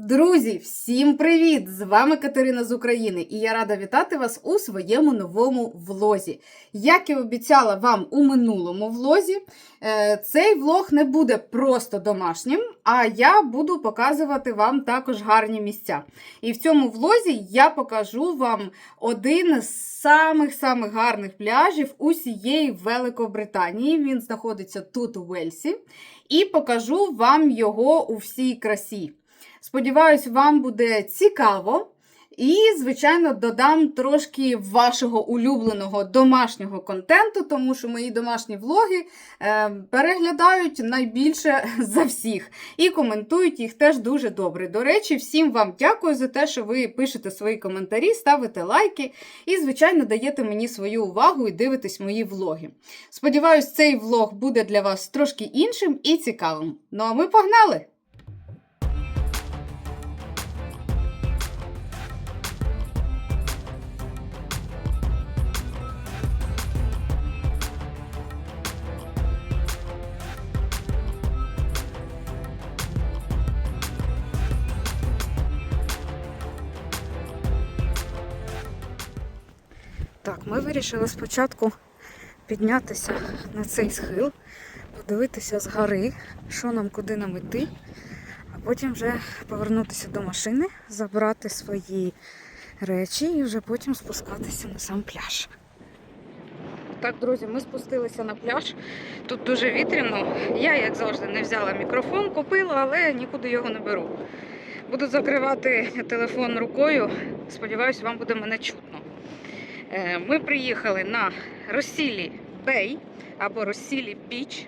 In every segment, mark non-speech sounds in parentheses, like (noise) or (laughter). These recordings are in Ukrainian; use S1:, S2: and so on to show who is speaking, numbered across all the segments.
S1: Друзі, всім привіт! З вами Катерина з України, і я рада вітати вас у своєму новому влозі. Як і обіцяла вам у минулому влозі, е, цей влог не буде просто домашнім, а я буду показувати вам також гарні місця. І в цьому влозі я покажу вам один з самих-самих гарних пляжів усієї Великобританії. Він знаходиться тут у Вельсі. І покажу вам його у всій красі. Сподіваюсь, вам буде цікаво. І, звичайно, додам трошки вашого улюбленого домашнього контенту, тому що мої домашні влоги е, переглядають найбільше (laughs) за всіх і коментують їх теж дуже добре. До речі, всім вам дякую за те, що ви пишете свої коментарі, ставите лайки і, звичайно, даєте мені свою увагу і дивитесь мої влоги. Сподіваюсь, цей влог буде для вас трошки іншим і цікавим. Ну а ми погнали! Вирішили спочатку піднятися на цей схил, подивитися з гори, що нам куди нам іти, а потім вже повернутися до машини, забрати свої речі і вже потім спускатися на сам пляж. Так, друзі, ми спустилися на пляж. Тут дуже вітряно. Я, як завжди, не взяла мікрофон, купила, але нікуди його не беру. Буду закривати телефон рукою. Сподіваюсь, вам буде мене чутно. Е, Ми приїхали на Росілі Бей або Росілі Біч.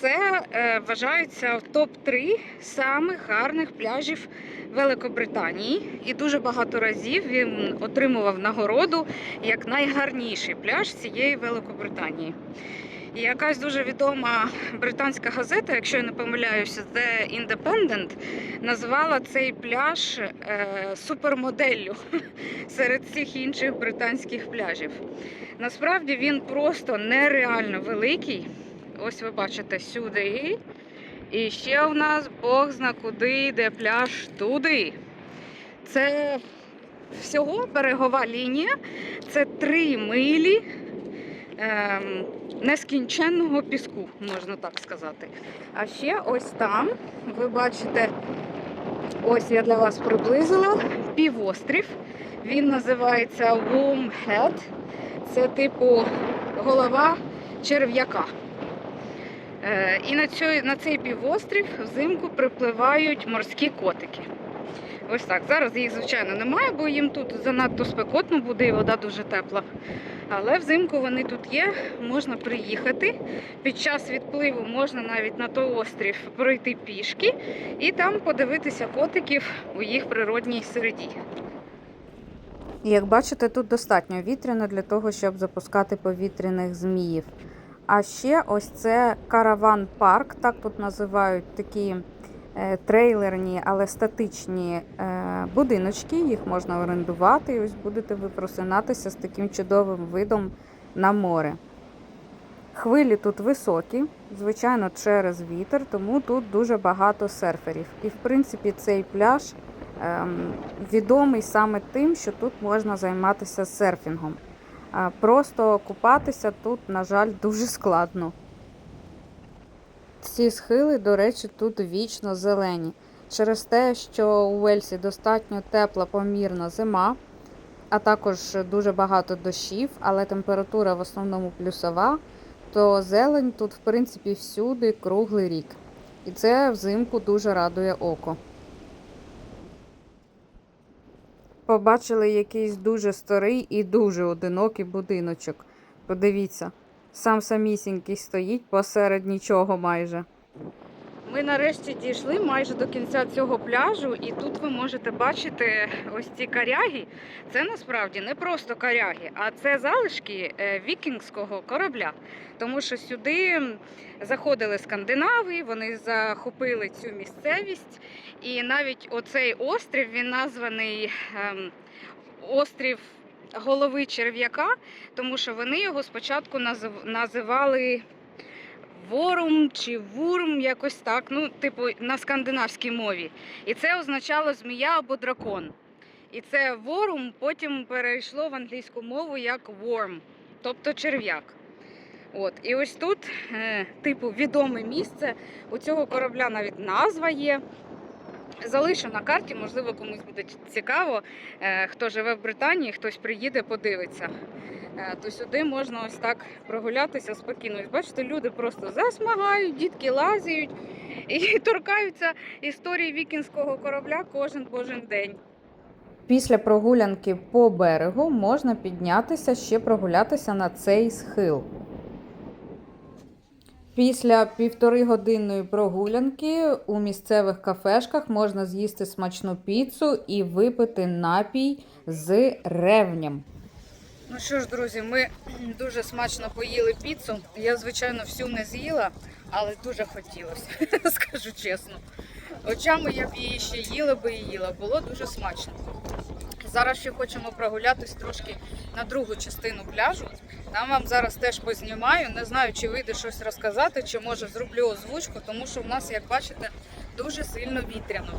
S1: Це е, вважається в топ-3 самих гарних пляжів Великобританії. І дуже багато разів він отримував нагороду як найгарніший пляж цієї Великобританії. І якась дуже відома британська газета, якщо я не помиляюся, The Independent, назвала цей пляж е, супермоделлю (laughs) серед всіх інших британських пляжів. Насправді він просто нереально великий. Ось ви бачите сюди. І ще у нас Бог зна куди йде пляж туди. Це всього берегова лінія. Це три милі нескінченного піску, можна так сказати. А ще ось там, ви бачите, ось я для вас приблизила півострів. Він називається Warm Head. Це типу голова черв'яка. Е, І на, цю, на цей півострів взимку припливають морські котики. Ось так. Зараз їх, звичайно, немає, бо їм тут занадто спекотно буде і вода дуже тепла. Але взимку вони тут є, можна приїхати. Під час відпливу можна навіть на той острів пройти пішки і там подивитися котиків у їх природній середі. Як бачите, тут достатньо вітряно для того, щоб запускати повітряних зміїв. А ще ось це караван парк, так тут називають такі трейлерні, але статичні е, будиночки. Їх можна орендувати. І ось будете ви просинатися з таким чудовим видом на море. Хвилі тут високі, звичайно, через вітер, тому тут дуже багато серферів. І, в принципі, цей пляж ем, відомий саме тим, що тут можна займатися серфінгом. Просто купатися тут, на жаль, дуже складно. Ці схили, до речі, тут вічно зелені. Через те, що у Вельсі достатньо тепла помірна зима, а також дуже багато дощів, але температура в основному плюсова, то зелень тут, в принципі, всюди круглий рік. І це взимку дуже радує око. Побачили якийсь дуже старий і дуже одинокий будиночок. Подивіться, сам самісінький стоїть посеред нічого майже. Ми нарешті дійшли майже до кінця цього пляжу, і тут ви можете бачити ось ці коряги. Це насправді не просто коряги, а це залишки е, вікінгського корабля. Тому що сюди заходили скандинави, вони захопили цю місцевість. І навіть оцей острів він названий ем, острів голови черв'яка, тому що вони його спочатку називали ворум чи вурм, якось так, ну, типу, на скандинавській мові. І це означало змія або дракон. І це ворум потім перейшло в англійську мову як worm, тобто черв'як. От, і ось тут, е, типу, відоме місце. У цього корабля навіть назва є. Залишу на карті, можливо, комусь буде цікаво. Е, Хто живе в Британії, хтось приїде, подивиться. Е, То сюди можна ось так прогулятися спокійно. Бачите, люди просто засмагають, дітки лазають і (laughs) торкаються історії вікінського корабля кожен божий день. Після прогулянки по берегу можна піднятися ще прогулятися на цей схил. Після півтори годинної прогулянки у місцевих кафешках можна з'їсти смачну піцу і випити напій з ревнем. Ну що ж, друзі, ми (clears throat) дуже смачно поїли піцу. Я, звичайно, всю не з'їла, але дуже хотілося, (laughs) скажу чесно. Очами я б її ще їла би і їла. Було дуже смачно. Зараз ще хочемо прогулятись трошки на другу частину пляжу. Там вам зараз теж познімаю. Не знаю, чи вийде щось розказати, чи може зроблю озвучку, тому що в нас, як бачите, дуже сильно вітряно.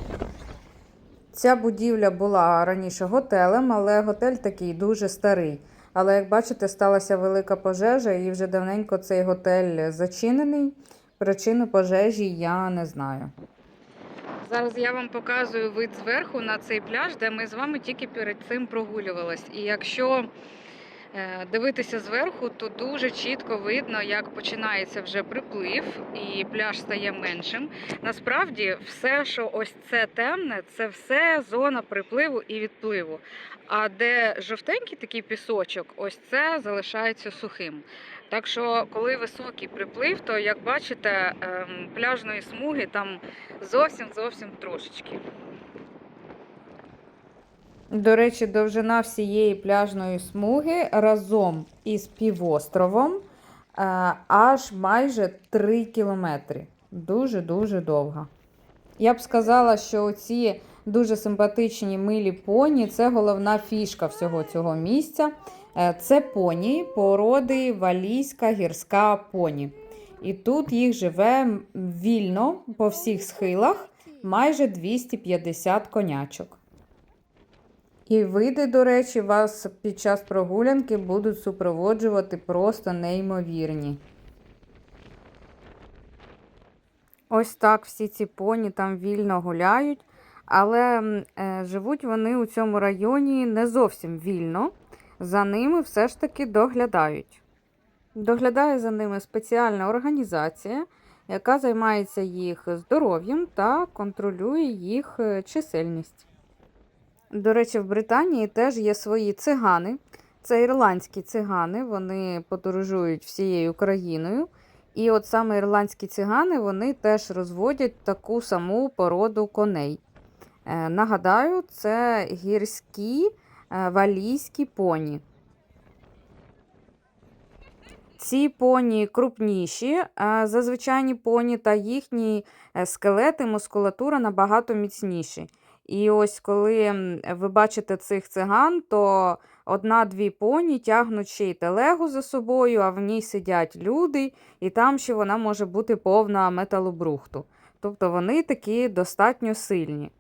S1: Ця будівля була раніше готелем, але готель такий дуже старий. Але як бачите, сталася велика пожежа, і вже давненько цей готель зачинений. Причину пожежі я не знаю. Зараз я вам показую вид зверху на цей пляж, де ми з вами тільки перед цим прогулювались. І якщо е, дивитися зверху, то дуже чітко видно, як починається вже приплив, і пляж стає меншим. Насправді, все, що ось це темне, це все зона припливу і відпливу. А де жовтенький такий пісочок, ось це залишається сухим. Так що, коли високий приплив, то як бачите, ем, пляжної смуги там зовсім зовсім трошечки. До речі, довжина всієї пляжної смуги разом із півостровом е, аж майже 3 кілометри. Дуже-дуже довга. Я б сказала, що ці дуже симпатичні милі поні це головна фішка всього цього місця. Е, Це поні породи валійська гірська поні. І тут їх живе вільно по всіх схилах майже 250 конячок. І види, до речі, вас під час прогулянки будуть супроводжувати просто неймовірні. Ось так всі ці поні там вільно гуляють, але е, живуть вони у цьому районі не зовсім вільно. За ними все ж таки доглядають. Доглядає за ними спеціальна організація, яка займається їх здоров'ям та контролює їх е, чисельність. До речі, в Британії теж є свої цигани. Це ірландські цигани, вони подорожують всією країною. І от саме ірландські цигани вони теж розводять таку саму породу коней. Е, Нагадаю, це гірські е, валійські поні. Ці поні крупніші е, за звичайні поні, та їхні скелети, мускулатура набагато міцніші. І ось коли ви бачите цих циган, то одна-дві поні тягнуть ще й телегу за собою, а в ній сидять люди, і там ще вона може бути повна металобрухту. Тобто вони такі достатньо сильні.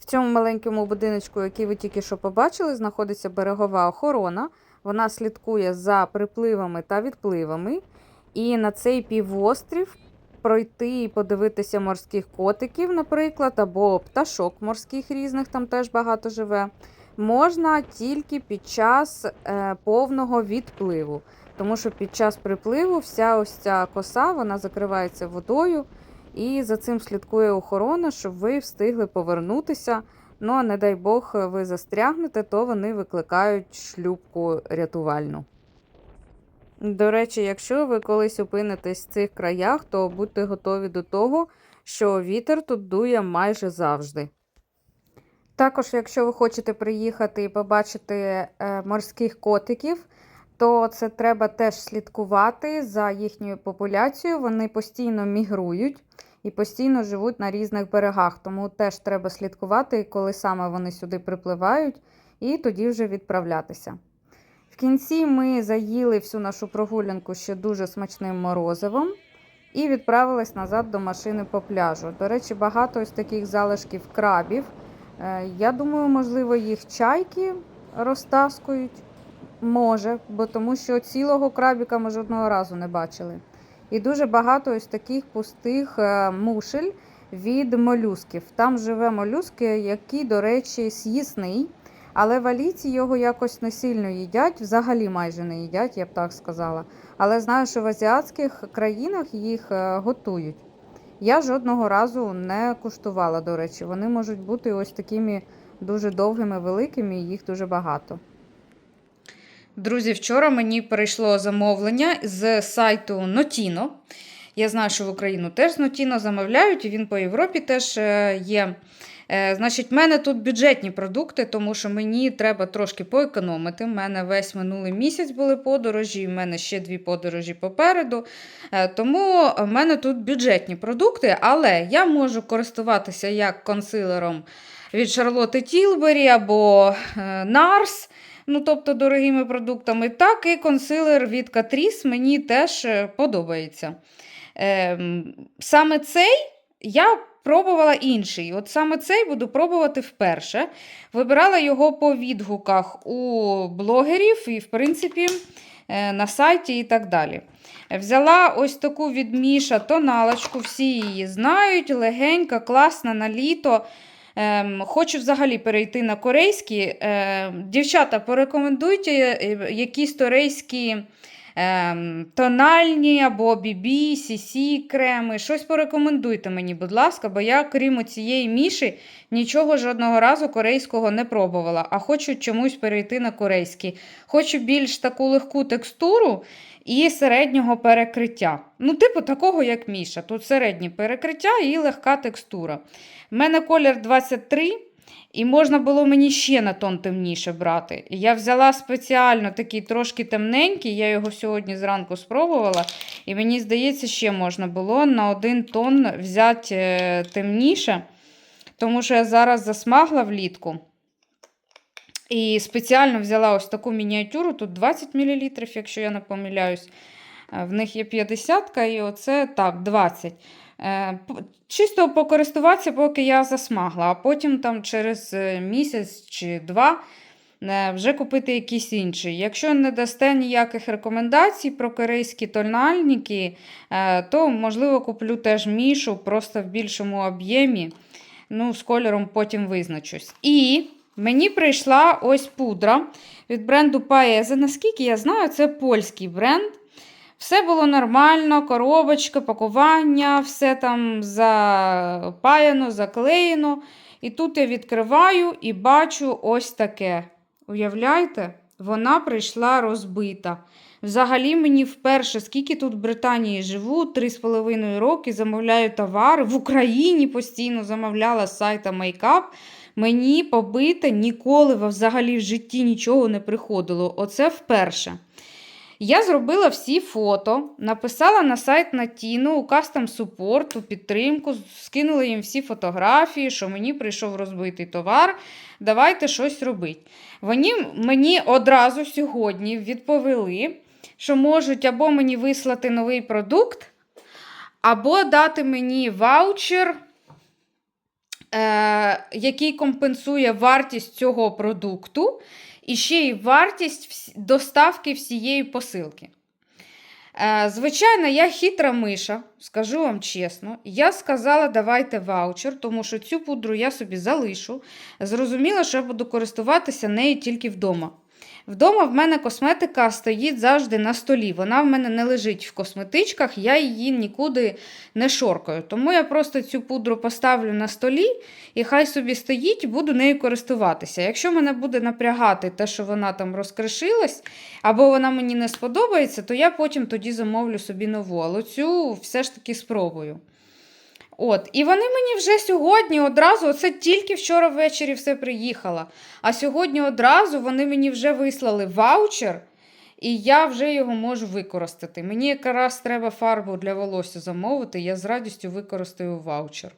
S1: В цьому маленькому будиночку, який ви тільки що побачили, знаходиться берегова охорона. Вона слідкує за припливами та відпливами. І на цей півострів пройти і подивитися морських котиків, наприклад, або пташок морських різних, там теж багато живе. Можна тільки під час е, повного відпливу. Тому що під час припливу вся ось ця коса вона закривається водою, і за цим слідкує охорона, щоб ви встигли повернутися. Ну, а не дай Бог, ви застрягнете, то вони викликають шлюпку рятувальну. До речі, якщо ви колись опинитесь в цих краях, то будьте готові до того, що вітер тут дує майже завжди. Також, якщо ви хочете приїхати і побачити е, морських котиків, то це треба теж слідкувати за їхньою популяцією. Вони постійно мігрують і постійно живуть на різних берегах. Тому теж треба слідкувати, коли саме вони сюди припливають, і тоді вже відправлятися. В кінці ми заїли всю нашу прогулянку ще дуже смачним морозивом. і відправилась назад до машини по пляжу. До речі, багато ось таких залишків крабів. Е, Я думаю, можливо, їх чайки розтаскують. Може, бо тому що цілого крабіка ми жодного разу не бачили. І дуже багато ось таких пустих е, мушель від молюсків. Там живе молюски, який, до речі, з'їсний, але валійці його якось не сильно їдять, взагалі майже не їдять, я б так сказала. Але знаю, що в азіатських країнах їх е, готують. Я жодного разу не куштувала, до речі. Вони можуть бути ось такими дуже довгими, великими, і їх дуже багато. Друзі, вчора мені прийшло замовлення з сайту Notino. Я знаю, що в Україну теж з Notino замовляють, і він по Європі теж е, є. Е, Значить, в мене тут бюджетні продукти, тому що мені треба трошки поекономити. У мене весь минулий місяць були подорожі, в мене ще дві подорожі попереду. Е, Тому в мене тут бюджетні продукти, але я можу користуватися як консилером від Шарлотти Тілбері або Nars, ну тобто дорогими продуктами, так і консилер від Catrice мені теж е, подобається. Ем, Саме цей я пробувала інший. От саме цей буду пробувати вперше. Вибирала його по відгуках у блогерів і, в принципі, е, на сайті і так далі. Взяла ось таку від Міша тоналочку, всі її знають, легенька, класна на літо. Ем, хочу взагалі перейти на корейські. Ем, дівчата, порекомендуйте е, якісь корейські ем, тональні або BB, CC креми. Щось порекомендуйте мені, будь ласка, бо я, крім цієї міші, нічого жодного разу корейського не пробувала, а хочу чомусь перейти на корейський. Хочу більш таку легку текстуру і середнього перекриття. Ну, типу такого, як Міша. Тут середнє перекриття і легка текстура. У мене колір 23. І можна було мені ще на тон темніше брати. Я взяла спеціально такий трошки темненький, я його сьогодні зранку спробувала. І мені здається, ще можна було на один тон взяти е, темніше, тому що я зараз засмагла влітку. І спеціально взяла ось таку мініатюру, тут 20 мл, якщо я не помиляюсь. Е, В них є 50 і оце так, 20. Е, Чисто покористуватися, поки я засмагла, а потім там через е, місяць чи два е, вже купити якийсь інший. Якщо не дасте ніяких рекомендацій про корейські тональники, то, можливо, куплю теж мішу просто в більшому об'ємі. Ну, з кольором потім визначусь. І мені прийшла ось пудра від бренду Paese. Наскільки я знаю, це польський бренд. Все було нормально, коробочка, пакування, все там запаяно, заклеєно. І тут я відкриваю і бачу ось таке. Уявляєте? Вона прийшла розбита. Взагалі, мені вперше, скільки тут в Британії живу, 3,5 роки замовляю товари. В Україні постійно замовляла з сайта Makeup. Мені побите ніколи взагалі в житті нічого не приходило. Оце вперше. Я зробила всі фото, написала на сайт Натіну у кастом супорт, підтримку, скинула їм всі фотографії, що мені прийшов розбитий товар. Давайте щось робити. Вони мені одразу сьогодні відповіли, що можуть або мені вислати новий продукт, або дати мені ваучер, е, який компенсує вартість цього продукту і ще й вартість доставки всієї посилки. Е, Звичайно, я хитра миша, скажу вам чесно. Я сказала, давайте ваучер, тому що цю пудру я собі залишу. Зрозуміла, що я буду користуватися нею тільки вдома. Вдома в мене косметика стоїть завжди на столі. Вона в мене не лежить в косметичках, я її нікуди не шоркаю. Тому я просто цю пудру поставлю на столі і хай собі стоїть, буду нею користуватися. Якщо мене буде напрягати те, що вона там розкришилась, або вона мені не сподобається, то я потім тоді замовлю собі нову. Але цю все ж таки спробую. От, і вони мені вже сьогодні одразу, оце тільки вчора ввечері все приїхало. А сьогодні одразу вони мені вже вислали ваучер, і я вже його можу використати. Мені якраз треба фарбу для волосся замовити, я з радістю використаю ваучер.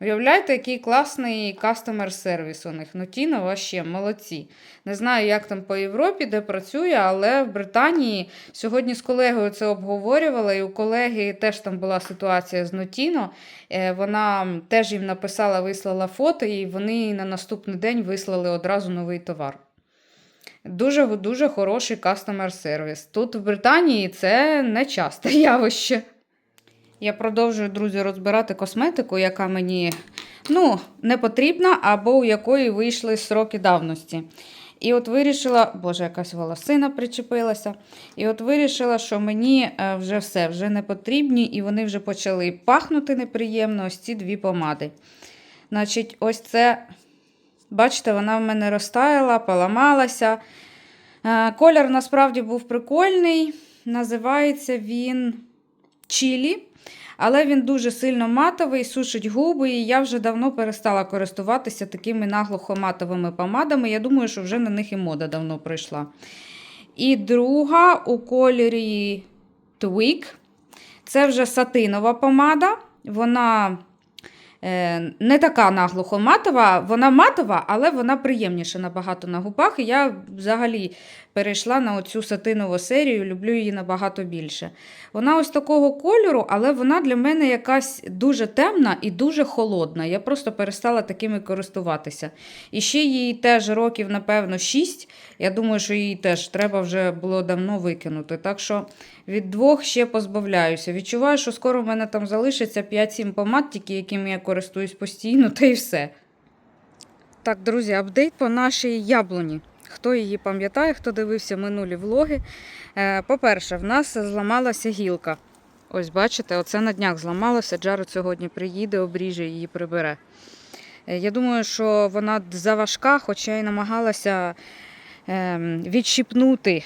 S1: Уявляєте, який класний кастомер сервіс у них. Ну, Тіно вообще молодці. Не знаю, як там по Європі, де працює, але в Британії сьогодні з колегою це обговорювала, і у колеги теж там була ситуація з Нотіно. Е, Вона теж їм написала, вислала фото, і вони на наступний день вислали одразу новий товар. Дуже дуже хороший кастомер сервіс. Тут в Британії це не часте (laughs) явище. Я продовжую, друзі, розбирати косметику, яка мені ну, не потрібна, або у якої вийшли сроки давності. І от вирішила, боже, якась волосина причепилася. І от вирішила, що мені е, вже все, вже не потрібні, і вони вже почали пахнути неприємно, ось ці дві помади. Значить, ось це, бачите, вона в мене розтаяла, поламалася. Е, Колір насправді був прикольний. Називається він Чілі. Але він дуже сильно матовий, сушить губи, і я вже давно перестала користуватися такими наглухо-матовими помадами. Я думаю, що вже на них і мода давно прийшла. І друга у кольорі Twig. Це вже сатинова помада. Вона не така наглухо матова, вона матова, але вона приємніша набагато на губах. І я взагалі перейшла на оцю сатинову серію, люблю її набагато більше. Вона ось такого кольору, але вона для мене якась дуже темна і дуже холодна. Я просто перестала такими користуватися. І ще їй теж років, напевно, 6. Я думаю, що її теж треба вже було давно викинути. Так що від двох ще позбавляюся. Відчуваю, що скоро в мене там залишиться 5-7 помад, тільки якими я користуюсь постійно, та й все. Так, друзі, апдейт по нашій яблуні. Хто її пам'ятає, хто дивився минулі влоги. Е, По-перше, в нас зламалася гілка. Ось бачите, оце на днях зламалося. Джаред сьогодні приїде, обріже її прибере. Е, Я думаю, що вона заважка, хоча й намагалася ем, відщипнути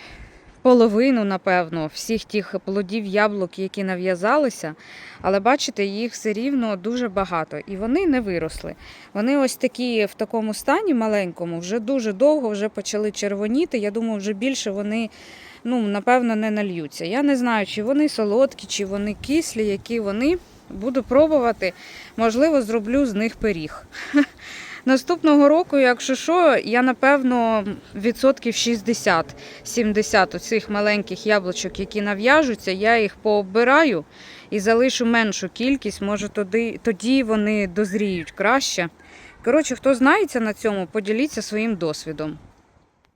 S1: половину, напевно, всіх тих плодів яблук, які нав'язалися. Але бачите, їх все рівно дуже багато. І вони не виросли. Вони ось такі в такому стані маленькому, вже дуже довго вже почали червоніти. Я думаю, вже більше вони, ну, напевно, не нальються. Я не знаю, чи вони солодкі, чи вони кислі, які вони. Буду пробувати. Можливо, зроблю з них пиріг. (laughs) Наступного року, якщо що, я напевно відсотків 60-70 оцих маленьких яблучок, які нав'яжуться, я їх пооббираю і залишу меншу кількість. Може, тоді, тоді вони дозріють краще. Коротше, хто знається на цьому, поділіться своїм досвідом.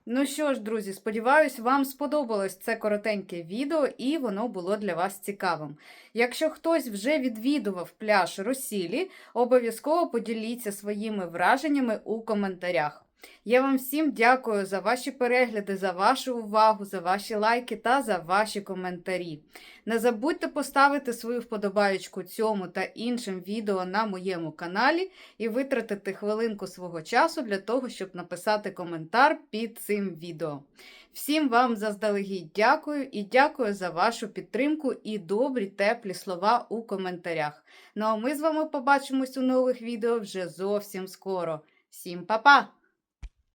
S1: Ну що ж, друзі, сподіваюсь, вам сподобалось це коротеньке відео і воно було для вас цікавим. Якщо хтось вже відвідував пляж Росілі, обов'язково поділіться своїми враженнями у коментарях. Я вам всім дякую за ваші перегляди, за вашу увагу, за ваші лайки та за ваші коментарі. Не забудьте поставити свою вподобаєчку цьому та іншим відео на моєму каналі і витратити хвилинку свого часу для того, щоб написати коментар під цим відео. Всім вам заздалегідь дякую і дякую за вашу підтримку і добрі теплі слова у коментарях. Ну а ми з вами побачимось у нових відео вже зовсім скоро. Всім па-па!